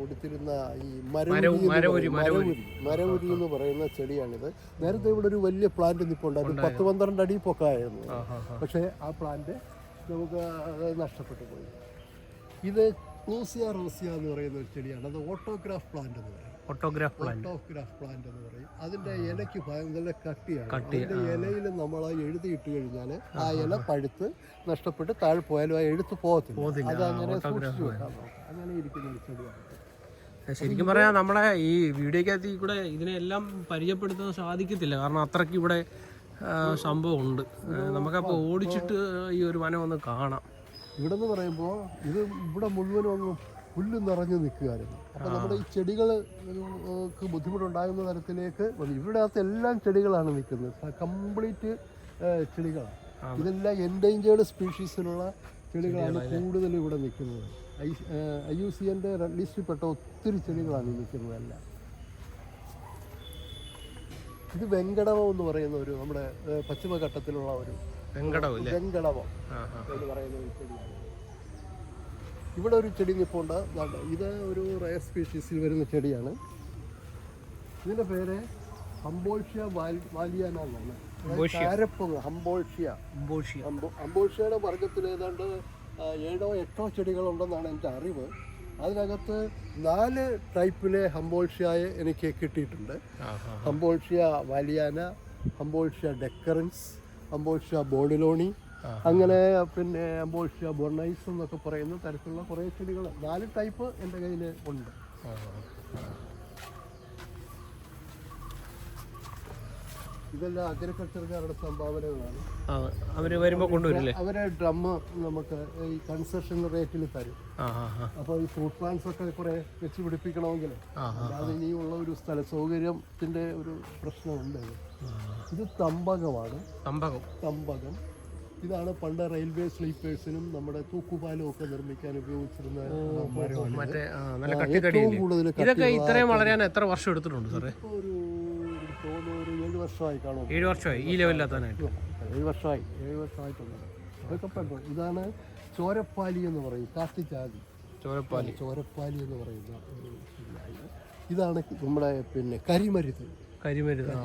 Speaker 1: ഉടുത്തിരുന്ന ഈ മരവുരി
Speaker 2: മരവുരി,
Speaker 1: എന്ന് പറയുന്ന ചെടിയാണിത്. നേരത്തെ ഇവിടെ ഒരു വലിയ പ്ലാന്റ് നിപ്പുണ്ടായിരുന്നു പത്ത് പന്ത്രണ്ട് അടി പൊക്കായിരുന്നു പക്ഷെ ആ പ്ലാന്റ് നമുക്ക് നഷ്ടപ്പെട്ടു പോയി ഇത് ക്ലൂസിയ റോസിയ എന്ന് പറയുന്ന ഒരു ചെടിയാണ്. അത് ഓട്ടോഗ്രാഫ് പ്ലാന്റ് എന്ന് പറയും.
Speaker 2: ഫോട്ടോഗ്രാഫ് പ്ലാന്റ്
Speaker 1: ഓട്ടോഗ്രാഫ് പ്ലാന്റ് എന്ന് പറയും. അതിന്റെ ഇലയ്ക്ക് ഭയങ്കര കട്ടിയാണ്. അതിന്റെ ഇലയിൽ നമ്മൾ എഴുതിയിട്ട് കഴിഞ്ഞാൽ ആ ഇല പഴുത്ത് നഷ്ടപ്പെട്ട് താഴെ പോയാലും ആ എഴുത്ത് പോകത്തില്ല. അത് അങ്ങനെ സൂക്ഷിച്ചു അങ്ങനെ ഇരിക്കുന്ന ഒരു ചെടിയാണ്.
Speaker 2: ശരിക്കും പറയാ നമ്മളെ ഈ വീഡിയോക്കകത്ത് ഇവിടെ കൂടെ ഇതിനെല്ലാം പരിചയപ്പെടുത്താൻ സാധിക്കത്തില്ല. കാരണം അത്രയ്ക്ക് ഇവിടെ സംഭവം ഉണ്ട് നമുക്കപ്പോൾ ഓടിച്ചിട്ട് ഈ ഒരു വനം ഒന്ന് കാണാം.
Speaker 1: ഇവിടെ എന്ന് പറയുമ്പോൾ ഇത് ഇവിടെ മുഴുവനും അങ്ങ് പുല്ല് നിറഞ്ഞു നിൽക്കുകയായിരുന്നു. അപ്പോൾ നമ്മുടെ ഈ ചെടികൾ ബുദ്ധിമുട്ടുണ്ടാകുന്ന തരത്തിലേക്ക് വന്നു. ഇവിടെ അകത്ത് എല്ലാം ചെടികളാണ് നിൽക്കുന്നത്. കംപ്ലീറ്റ് ചെടികളാണ്. ഇതെല്ലാം എൻഡേഞ്ചേർഡ് സ്പീഷീസിലുള്ള ചെടികളാണ് കൂടുതലും ഇവിടെ നിൽക്കുന്നത്. ഐ ഐ യു സി എന്റെ റെഡ് ലിസ്റ്റിൽപ്പെട്ട ഒത്തിരി ചെടികളാണ് നിൽക്കുന്നതെല്ലാം ഇത് വെങ്കടവം എന്ന് പറയുന്ന ഒരു നമ്മുടെ പശ്ചിമഘട്ടത്തിലുള്ള ഒരു
Speaker 2: വെങ്കടവം
Speaker 1: വെങ്കടവം എന്ന് പറയുന്ന ഒരു ചെടിയാണ്. ഇവിടെ ഒരു ചെടി നിൽപ്പുണ്ട് ഇത് ഒരു റയർ സ്പീഷീസിൽ വരുന്ന ചെടിയാണ്. ഇതിന്റെ പേര് ഹംബോൾഷ്യ വാലിയാനാണ് വാലിയാന എന്നാണ്. കാരപ്പൊങ്ങ് ഹംബോൾഷ്യ ഹംബോൾഷ്യയുടെ വർഗത്തിൽ ഏതാണ്ട് ഏഴോ എട്ടോ ചെടികളുണ്ടെന്നാണ് എന്റെ അറിവ്. അതിനകത്ത് നാല് ടൈപ്പിലെ ഹംബോൾഷ്യയെ എനിക്ക് കിട്ടിയിട്ടുണ്ട്. ഹംബോൾഷ്യ വാലിയാന ഹംബോൾഷ്യ ഡെക്കറൻസ് ഹംബോൾഷ്യ ബോഡിലോണി അങ്ങനെ പിന്നെ അംബോഷ്യ ബൊർണൈസ് എന്നൊക്കെ പറയുന്ന തരത്തിലുള്ള കുറേ ചെടികൾ നാല് ടൈപ്പ് എന്റെ കയ്യിൽ ഉണ്ട്. ഇതെല്ലാം അഗ്രികൾച്ചർക്കാരുടെ സംഭാവനകളാണ്.
Speaker 2: അവർ വരുമ്പോ കൊണ്ടുവരില്ലേ?
Speaker 1: അവരെ ഡ്രമ്മ് നമുക്ക് ഈ കൺസെഷൻ റേറ്റിൽ തരും. അപ്പോൾ ഈ ഫ്രൂട്ട് പ്ലാന്റ്സ് ഒക്കെ കുറേ വെച്ച് പിടിപ്പിക്കണമെങ്കിൽ അല്ലാതെ ഇനിയുള്ള ഒരു സ്ഥല സൗകര്യത്തിന്റെ ഒരു പ്രശ്നമുണ്ട്. ഇത് തമ്പകമാണ്.
Speaker 2: തമ്പകം.
Speaker 1: തമ്പകം. ഇതാണ് പണ്ട് റെയിൽവേ സ്ലീപ്പേഴ്സിനും നമ്മുടെ തൂക്കുപാലം ഒക്കെ നിർമ്മിക്കാൻ ഉപയോഗിച്ചിരുന്ന ഏറ്റവും കൂടുതൽ
Speaker 2: ഇതൊക്കെ ഇത്രയും വളരാൻ എത്ര വർഷം എടുത്തിട്ടുണ്ട് സാറേ?
Speaker 1: ഒരു തോന്നുന്നു ഏഴ് വർഷമായി കാണും.
Speaker 2: ഏഴ് വർഷമായി? ഈ ലെവലിലെത്താനായിട്ട്
Speaker 1: ഏഴ് വർഷമായി. ഏഴ് വർഷമായിട്ടുണ്ട്. അതൊക്കെ ഇതാണ് ചോരപ്പാലി എന്ന് പറയും കാട്ടിച്ചാതി.
Speaker 2: ചോരപ്പാലി.
Speaker 1: ചോരപ്പാലി എന്ന് പറയുന്ന ഇതാണ് നമ്മുടെ പിന്നെ കരിമരുത്.
Speaker 2: കരിമരുത്. ആ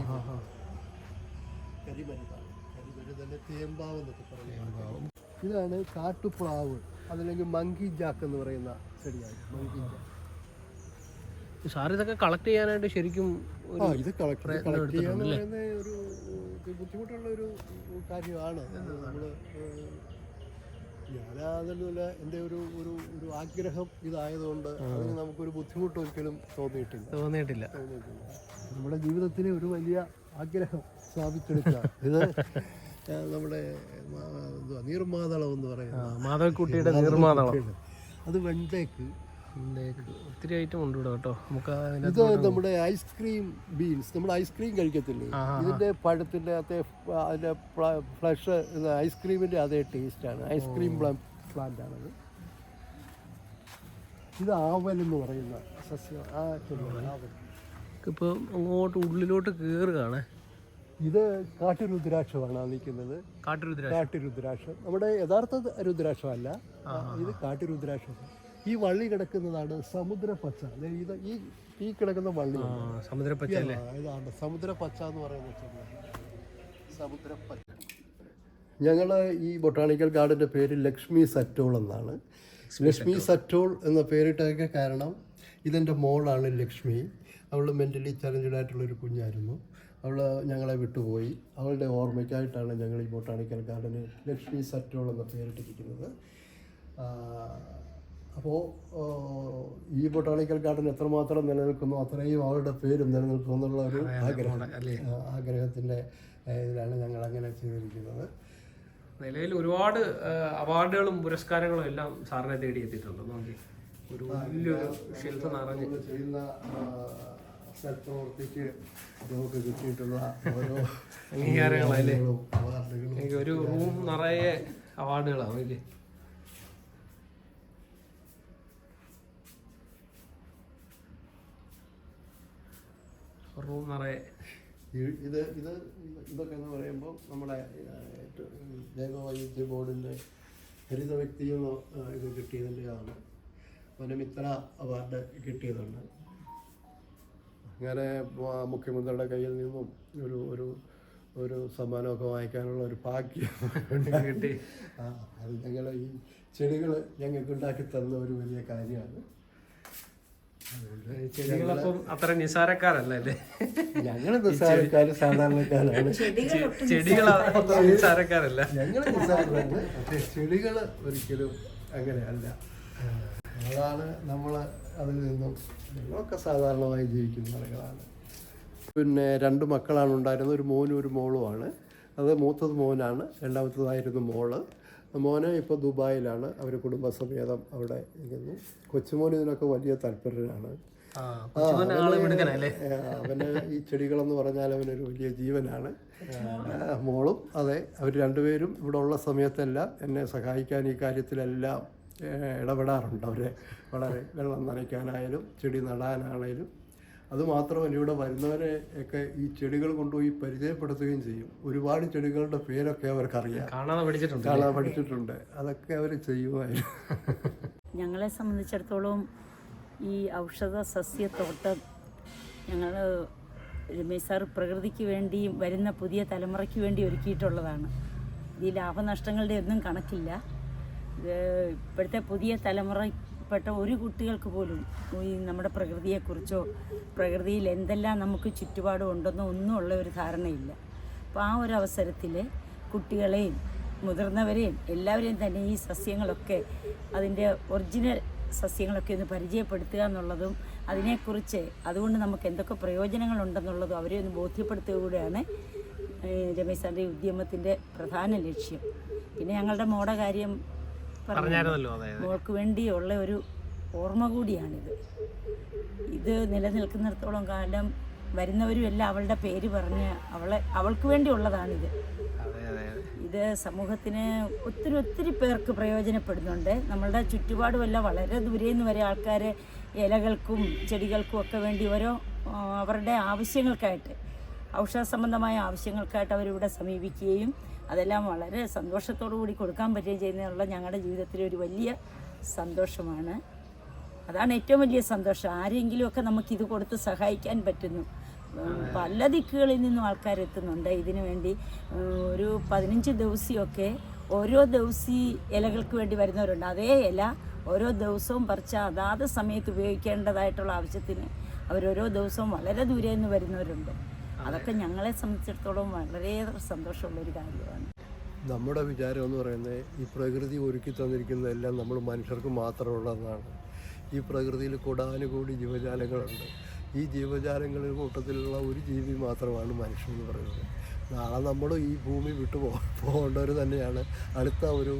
Speaker 1: തേമ്പാവ് എന്നൊക്കെ പറയുന്നത് ഇതാണ് കാട്ടുപ്ലാവ് അതല്ലെങ്കിൽ മങ്കി ജാക്ക് എന്ന് പറയുന്ന ചെടിയാണ്. മങ്കി ജാക്ക്
Speaker 2: സാർ ഇതൊക്കെ കളക്ട് ചെയ്യാനായിട്ട് ശരിക്കും
Speaker 1: ഇത് കളക്ട് കളക്ട് ചെയ്യാന്ന് പറയുന്ന ഒരു ബുദ്ധിമുട്ടുള്ള ഒരു കാര്യമാണ്. നമ്മൾ ഞാൻ എന്റെ ഒരു ഒരു ഒരു ആഗ്രഹം ഇതായതുകൊണ്ട് അതിന് നമുക്കൊരു ബുദ്ധിമുട്ട് ഒരിക്കലും തോന്നിയിട്ടില്ല.
Speaker 2: തോന്നിയിട്ടില്ല.
Speaker 1: തോന്നിയിട്ടില്ല. നമ്മുടെ ജീവിതത്തിന് ഒരു വലിയ ആഗ്രഹം സ്ഥാപിച്ചെടുക്കുക ഇത് നമ്മുടെ നീർമാതളം എന്ന് പറയുന്നത്
Speaker 2: മാധവക്കുട്ടിയുടെ നീർമാതളം.
Speaker 1: അത്
Speaker 2: വെണ്ടേക്ക്. ഒത്തിരി ഐറ്റം ഉണ്ട് ഇവിടെ കേട്ടോ. നമുക്ക്
Speaker 1: ഇത് നമ്മുടെ ഐസ്ക്രീം ബീൻസ് നമ്മൾ ഐസ്ക്രീം കഴിക്കത്തില്ലേ? ഇതിന്റെ പഴത്തിന്റെ അതേ അതിന്റെ ഫ്ലഷ് ഐസ്ക്രീമിന്റെ അതേ ടേസ്റ്റാണ് ഐസ്ക്രീം പ്ലാന്റ് ആണത്. ഇത് ആവൽ എന്ന് പറയുന്ന സസ്യം ആ ആവൽ.
Speaker 2: ഇപ്പോൾ അങ്ങോട്ട് ഉള്ളിലോട്ട് കയറുകയാണേ
Speaker 1: ഇത് കാട്ടുരുദ്രാക്ഷമാണ് നിൽക്കുന്നത്.
Speaker 2: കാട്ടുരുദ്ര
Speaker 1: കാട്ടുരുദ്രാക്ഷം. നമ്മുടെ യഥാർത്ഥ രുദ്രാക്ഷമല്ല. ഇത് കാട്ടുരുദ്രാക്ഷം. ഈ വള്ളി കിടക്കുന്നതാണ് സമുദ്രപ്പച്ച. പച്ച ഇത് ഈ ഈ കിടക്കുന്ന വള്ളി
Speaker 2: സമുദ്ര സമുദ്രപ്പച്ച
Speaker 1: ഇതാണ് സമുദ്രപ്പച്ച എന്ന് പറയുന്നത് സമുദ്ര സമുദ്രപ്പച്ച. ഞങ്ങൾ ഈ ബൊട്ടാണിക്കൽ ഗാർഡന്റെ പേര് ലക്ഷ്മി സറ്റോൾ എന്നാണ്. ലക്ഷ്മി സറ്റോൾ. എന്ന പേരിട്ടൊക്കെ കാരണം ഇതെന്റെ മോളാണ് ലക്ഷ്മി. അവൾ മെന്റലി ചലഞ്ചഡ് ആയിട്ടുള്ളൊരു കുഞ്ഞായിരുന്നു. അവൾ ഞങ്ങളെ വിട്ടുപോയി. അവളുടെ ഓർമ്മയ്ക്കായിട്ടാണ് ഞങ്ങൾ ഈ ബൊട്ടാണിക്കൽ ഗാർഡന് ലക്ഷ്മി സറ്റോൾ എന്ന പേരിട്ടിരിക്കുന്നത്. അപ്പോൾ ഈ ബൊട്ടാണിക്കൽ ഗാർഡൻ എത്രമാത്രം നിലനിൽക്കുന്നു അത്രയും അവളുടെ പേരും നിലനിൽക്കുന്നു എന്നുള്ള ഒരു ആഗ്രഹം ആഗ്രഹത്തിന്റെ ഇതിലാണ് ഞങ്ങൾ അങ്ങനെ ചെയ്തിരിക്കുന്നത്.
Speaker 2: നിലവിൽ ഒരുപാട് അവാർഡുകളും പുരസ്കാരങ്ങളും എല്ലാം സാറിനെ തേടി എത്തിയിട്ടുണ്ട് നോക്കി. ഒരു വലിയൊരു ഷെൽഫ് നിറഞ്ഞ്.
Speaker 1: ചെയ്യുന്ന ആ, സൽപ്രവൃത്തിക്ക് നമുക്ക് കിട്ടിയിട്ടുള്ള ഓരോ
Speaker 2: അംഗീകാരങ്ങളല്ലേ? എനിക്ക് ഒരു റൂം നിറയെ അവാർഡുകളാണ് അല്ലേ? റൂം നിറയെ.
Speaker 1: ഇത് ഇത് ഇതൊക്കെ എന്ന് പറയുമ്പോൾ നമ്മുടെ ജൈവവൈവിധ്യ ബോർഡിന്റെ ഹരിത വ്യക്തി എന്ന ഇത് കിട്ടിയതിന്റെയാണ് വനമിത്ര അവാർഡ് കിട്ടിയതാണ് അങ്ങനെ മുഖ്യമന്ത്രിയുടെ കയ്യിൽ നിന്നും ഒരു ഒരു ഒരു സമ്മാനമൊക്കെ വാങ്ങിക്കാനുള്ള ഒരു ഭാഗ്യം
Speaker 2: കിട്ടി.
Speaker 1: ആ, അത് ഞങ്ങൾ ഈ ചെടികൾ ഞങ്ങൾക്ക് ഉണ്ടാക്കി തന്ന ഒരു വലിയ കാര്യമാണ്.
Speaker 2: ചെടികളപ്പം അത്ര നിസാരക്കാരല്ല അല്ലേ?
Speaker 1: ഞങ്ങൾ നിസ്സാരക്കാര് സാധാരണക്കാരാണ്.
Speaker 2: ചെടികൾ നിസാരക്കാരല്ല
Speaker 1: ഞങ്ങൾ നിസ്സാരമാണ് പക്ഷേ ചെടികൾ ഒരിക്കലും അങ്ങനെയല്ല. അതാണ് നമ്മൾ അതിൽ നിന്നും ഞങ്ങളൊക്കെ സാധാരണമായി ജീവിക്കുന്ന ആളുകളാണ്. പിന്നെ രണ്ട് മക്കളാണ് ഉണ്ടായിരുന്നത്. ഒരു മോനും ഒരു മോളുമാണ്. അത് മൂത്തത് മോനാണ്. രണ്ടാമത്തതായിരുന്നു മോൾ. മോന് ഇപ്പോൾ ദുബായിലാണ്. അവർ കുടുംബസമേതം അവിടെ ഇരിക്കുന്നു. കൊച്ചുമോൻ ഇതിനൊക്കെ വലിയ ഏഹ് അവന് ഈ ചെടികളെന്ന് പറഞ്ഞാൽ അവനൊരു വലിയ ജീവനാണ്. മോളും അതെ. അവർ രണ്ടുപേരും ഇവിടെ ഉള്ള സമയത്തെല്ലാം എന്നെ സഹായിക്കാൻ ഈ കാര്യത്തിലെല്ലാം ഇടപെടാറുണ്ട്. അവരെ വളരെ വെള്ളം നനയ്ക്കാനായാലും ചെടി നടാനാണേലും അതുമാത്രമല്ല ഇവിടെ വരുന്നവരെ ഒക്കെ ഈ ചെടികൾ കൊണ്ടുപോയി പരിചയപ്പെടുത്തുകയും ചെയ്യും. ഒരുപാട് ചെടികളുടെ പേരൊക്കെ അവർക്കറിയാം.
Speaker 2: കാണാതെ പഠിച്ചിട്ടുണ്ട്
Speaker 1: കാണാൻ പഠിച്ചിട്ടുണ്ട്. അതൊക്കെ അവർ ചെയ്യുമായിരുന്നു.
Speaker 3: ഞങ്ങളെ സംബന്ധിച്ചിടത്തോളം ഈ ഔഷധ സസ്യത്തോട്ടം ഞങ്ങൾ രമേശ് സാർ പ്രകൃതിക്ക് വേണ്ടിയും വരുന്ന പുതിയ തലമുറയ്ക്ക് വേണ്ടി ഒരുക്കിയിട്ടുള്ളതാണ്. ഈ ലാഭനഷ്ടങ്ങളുടെ ഒന്നും കണക്കില്ല. ഇപ്പോഴത്തെ പുതിയ തലമുറയിൽപ്പെട്ട ഒരു കുട്ടികൾക്ക് പോലും ഈ നമ്മുടെ പ്രകൃതിയെക്കുറിച്ചോ പ്രകൃതിയിൽ എന്തെല്ലാം നമുക്ക് ചുറ്റുപാടും ഉണ്ടെന്നോ ഒന്നും ഉള്ള ഒരു ധാരണയില്ല. അപ്പോൾ ആ ഒരു അവസരത്തിൽ കുട്ടികളെയും മുതിർന്നവരെയും എല്ലാവരെയും തന്നെ ഈ സസ്യങ്ങളൊക്കെ അതിന്റെ ഒറിജിനൽ സസ്യങ്ങളൊക്കെ ഒന്ന് പരിചയപ്പെടുത്തുക എന്നുള്ളതും അതിനെക്കുറിച്ച് അതുകൊണ്ട് നമുക്ക് എന്തൊക്കെ പ്രയോജനങ്ങളുണ്ടെന്നുള്ളതും അവരെ ഒന്ന് ബോധ്യപ്പെടുത്തുക കൂടെയാണ് രമേശ് സാറിന്റെ ഉദ്യമത്തിന്റെ പ്രധാന ലക്ഷ്യം. പിന്നെ ഞങ്ങളുടെ മോടെ കാര്യം പറഞ്ഞു
Speaker 2: പറഞ്ഞായിരുന്നല്ലോ
Speaker 3: മോൾക്ക് വേണ്ടിയുള്ള ഒരു ഓർമ്മ കൂടിയാണിത്. ഇത് നിലനിൽക്കുന്നിടത്തോളം കാലം വരുന്നവരും എല്ലാം അവളുടെ പേര് പറഞ്ഞ് അവളെ അവൾക്ക് വേണ്ടിയുള്ളതാണിത്. ഇത് സമൂഹത്തിന് ഒത്തിരി ഒത്തിരി പേർക്ക് പ്രയോജനപ്പെടുന്നുണ്ട്. നമ്മളുടെ ചുറ്റുപാടുമല്ല വളരെ ദൂരെ നിന്ന് വരെ ആൾക്കാർ ഇലകൾക്കും ചെടികൾക്കും ഒക്കെ വേണ്ടി ഓരോ അവരുടെ ആവശ്യങ്ങൾക്കായിട്ട് ഔഷധ സംബന്ധമായ ആവശ്യങ്ങൾക്കായിട്ട് അവരിവിടെ സമീപിക്കുകയും അതെല്ലാം വളരെ സന്തോഷത്തോടു കൂടി കൊടുക്കാൻ പറ്റുകയും ചെയ്യുന്നതിനുള്ള ഞങ്ങളുടെ ജീവിതത്തിലെ ഒരു വലിയ സന്തോഷമാണ്. അതാണ് ഏറ്റവും വലിയ സന്തോഷം. ആരെങ്കിലുമൊക്കെ ഇത് കൊടുത്ത് സഹായിക്കാൻ പറ്റുന്നു. പല ദിക്കുകളിൽ നിന്നും ആൾക്കാർ എത്തുന്നുണ്ട് ഇതിനു വേണ്ടി ഒരു പതിനഞ്ച് ദിവസിയൊക്കെ ഓരോ ദിവസി ഇലകൾക്ക് വേണ്ടി വരുന്നവരുണ്ട്. അതേ ഇല ഓരോ ദിവസവും പറിച്ച അതാത് സമയത്ത് ഉപയോഗിക്കേണ്ടതായിട്ടുള്ള ആവശ്യത്തിന് അവരോരോ ദിവസവും വളരെ ദൂരെ നിന്ന് വരുന്നവരുണ്ട്. അതൊക്കെ ഞങ്ങളെ സംബന്ധിച്ചിടത്തോളം വളരെയേറെ സന്തോഷമുള്ളൊരു കാര്യമാണ്.
Speaker 1: നമ്മുടെ വിചാരം എന്ന് പറയുന്നത് ഈ പ്രകൃതി ഒരുക്കി തന്നിരിക്കുന്നതെല്ലാം നമ്മൾ മനുഷ്യർക്ക് മാത്രമുള്ളതാണ്. ഈ പ്രകൃതിയിൽ കൂടാനുകൂടി ജീവജാലങ്ങളുണ്ട്. ഈ ജീവജാലങ്ങളുടെ കൂട്ടത്തിലുള്ള ഒരു ജീവി മാത്രമാണ് മനുഷ്യൻ എന്ന് പറയുന്നത്. നാളെ നമ്മൾ ഈ ഭൂമി വിട്ടു പോ പോകേണ്ടവർ തന്നെയാണ്. അടുത്ത ഒരു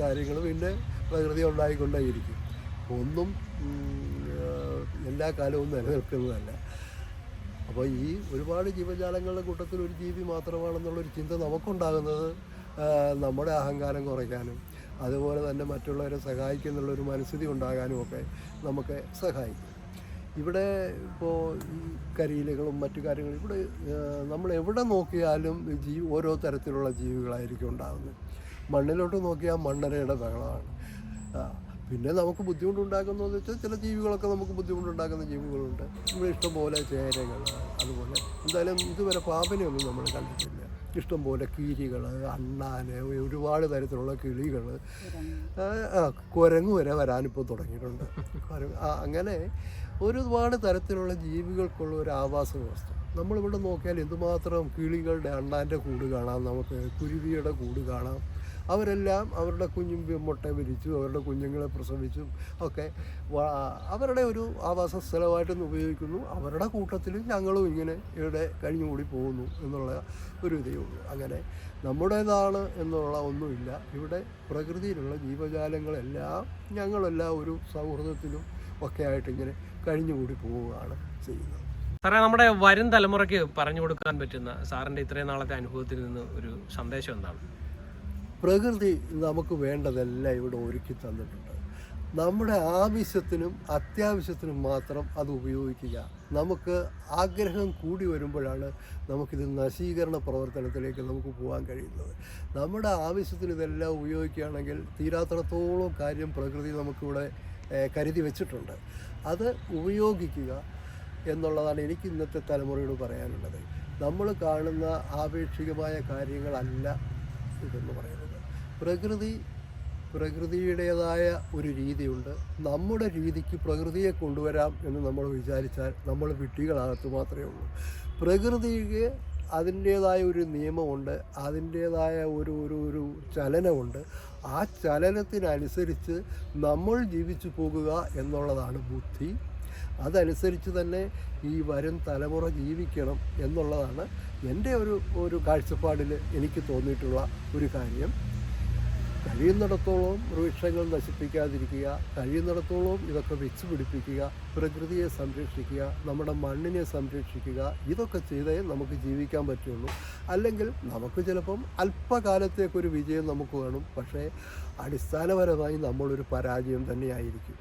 Speaker 1: കാര്യങ്ങൾ പിന്നെ പ്രകൃതി ഉണ്ടായിക്കൊണ്ടേയിരിക്കും. ഒന്നും എല്ലാ കാലവും നിലനിൽക്കുന്നതല്ല. അപ്പോൾ ഈ ഒരുപാട് ജീവജാലങ്ങളുടെ കൂട്ടത്തിൽ ഒരു ജീവി മാത്രമാണെന്നുള്ളൊരു ചിന്ത നമുക്കുണ്ടാകുന്നത് നമ്മുടെ അഹങ്കാരം കുറയ്ക്കാനും അതുപോലെ തന്നെ മറ്റുള്ളവരെ സഹായിക്കുന്നുള്ളൊരു മനസ്ഥിതി ഉണ്ടാകാനും ഒക്കെ നമുക്ക് സഹായിക്കും. ഇവിടെ ഇപ്പോൾ ഈ കരിയിലകളും മറ്റു കാര്യങ്ങളും ഇവിടെ നമ്മൾ എവിടെ നോക്കിയാലും ജീ ഓരോ തരത്തിലുള്ള ജീവികളായിരിക്കും ഉണ്ടാകുന്നത്. മണ്ണിലോട്ട് നോക്കിയാൽ മണ്ണരയുടെ ബഹളമാണ്. പിന്നെ നമുക്ക് ബുദ്ധിമുട്ടുണ്ടാക്കുന്ന വെച്ചാൽ ചില ജീവികളൊക്കെ നമുക്ക് ബുദ്ധിമുട്ടുണ്ടാക്കുന്ന ജീവികളുണ്ട്. ഇവിടെ ഇഷ്ടംപോലെ ചേരകൾ അതുപോലെ എന്തായാലും ഇതുവരെ പാപനയൊന്നും നമ്മൾ കണ്ടിട്ടില്ല. ഇഷ്ടംപോലെ കീരികൾ അണ്ണാന് ഒരുപാട് തരത്തിലുള്ള കിളികൾ കുരങ്ങ് വരെ വരാനിപ്പോൾ തുടങ്ങിയിട്ടുണ്ട്. അങ്ങനെ ഒരുപാട് തരത്തിലുള്ള ജീവികൾക്കുള്ള ഒരു ആവാസ വ്യവസ്ഥ. നമ്മളിവിടെ നോക്കിയാൽ എന്തുമാത്രം കിളികളുടെ അണ്ണാന്റെ കൂട് കാണാം നമുക്ക് കുരുവിയുടെ കൂട് കാണാം അവരെല്ലാം അവരുടെ കുഞ്ഞും മുട്ട വിരിച്ചു അവരുടെ കുഞ്ഞുങ്ങളെ പ്രസവിച്ചും ഒക്കെ അവരുടെ ഒരു ആവാസ സ്ഥലമായിട്ടൊന്ന് ഉപയോഗിക്കുന്നു. അവരുടെ കൂട്ടത്തിൽ ഞങ്ങളും ഇങ്ങനെ ഇവിടെ കഴിഞ്ഞുകൂടി പോകുന്നു എന്നുള്ള ഒരു ഇതേ ഉള്ളൂ. അങ്ങനെ നമ്മുടേതാണ് എന്നുള്ള ഒന്നുമില്ല. ഇവിടെ പ്രകൃതിയിലുള്ള ജീവജാലങ്ങളെല്ലാം ഞങ്ങളെല്ലാം ഒരു സൗഹൃദത്തിലും ഒക്കെ ആയിട്ട് ഇങ്ങനെ കഴിഞ്ഞുകൂടി പോവുകയാണ് ചെയ്യുന്നത്.
Speaker 2: സാറേ നമ്മുടെ വരും തലമുറയ്ക്ക് പറഞ്ഞു കൊടുക്കാൻ പറ്റുന്ന സാറിന്റെ ഇത്രയും നാളത്തെ അനുഭവത്തിൽ നിന്ന് ഒരു സന്ദേശം എന്താണ്?
Speaker 1: പ്രകൃതി നമുക്ക് വേണ്ടതെല്ലാം ഇവിടെ ഒരുക്കി തന്നിട്ടുണ്ട്. നമ്മുടെ ആവശ്യത്തിനും അത്യാവശ്യത്തിനും മാത്രം അത് ഉപയോഗിക്കുക. നമുക്ക് ആഗ്രഹം കൂടി വരുമ്പോഴാണ് നമുക്കിത് നശീകരണ പ്രവർത്തനത്തിലേക്ക് നമുക്ക് പോകാൻ കഴിയുന്നത്. നമ്മുടെ ആവശ്യത്തിന് ഇതെല്ലാം ഉപയോഗിക്കുകയാണെങ്കിൽ തീരാത്രത്തോളം കാര്യം പ്രകൃതി നമുക്കിവിടെ കരുതി വെച്ചിട്ടുണ്ട്. അത് ഉപയോഗിക്കുക എന്നുള്ളതാണ് എനിക്ക് ഇന്നത്തെ തലമുറയോട് പറയാനുള്ളത്. നമ്മൾ കാണുന്ന ആപേക്ഷികമായ കാര്യങ്ങളല്ല ഇതെന്ന് പറയുന്നത്. പ്രകൃതി പ്രകൃതിയുടേതായ ഒരു രീതിയുണ്ട്. നമ്മുടെ രീതിക്ക് പ്രകൃതിയെ കൊണ്ടുവരാം എന്ന് നമ്മൾ വിചാരിച്ചാൽ നമ്മൾ വിട്ടികളകത്ത് മാത്രമേ ഉള്ളൂ. പ്രകൃതിക്ക് അതിന്റേതായ ഒരു നിയമമുണ്ട് അതിന്റേതായ ഒരു ഒരു ഒരു ചലനമുണ്ട്. ആ ചലനത്തിനനുസരിച്ച് നമ്മൾ ജീവിച്ചു പോകുക എന്നുള്ളതാണ് ബുദ്ധി. അതനുസരിച്ച് തന്നെ ഈ വരും തലമുറ ജീവിക്കണം എന്നുള്ളതാണ് എന്റെ ഒരു ഒരു കാഴ്ചപ്പാടിൽ എനിക്ക് തോന്നിയിട്ടുള്ള ഒരു കാര്യം. കഴിയുന്നിടത്തോളം വൃക്ഷങ്ങൾ നശിപ്പിക്കാതിരിക്കുക കഴിയുന്നിടത്തോളം ഇതൊക്കെ വെച്ച് പിടിപ്പിക്കുക പ്രകൃതിയെ സംരക്ഷിക്കുക നമ്മുടെ മണ്ണിനെ സംരക്ഷിക്കുക ഇതൊക്കെ ചെയ്തേ നമുക്ക് ജീവിക്കാൻ പറ്റുള്ളൂ. അല്ലെങ്കിൽ നമുക്ക് ചിലപ്പം അല്പകാലത്തേക്കൊരു വിജയം നമുക്ക് വേണം. പക്ഷേ അടിസ്ഥാനപരമായി നമ്മളൊരു പരാജയം തന്നെയായിരിക്കും.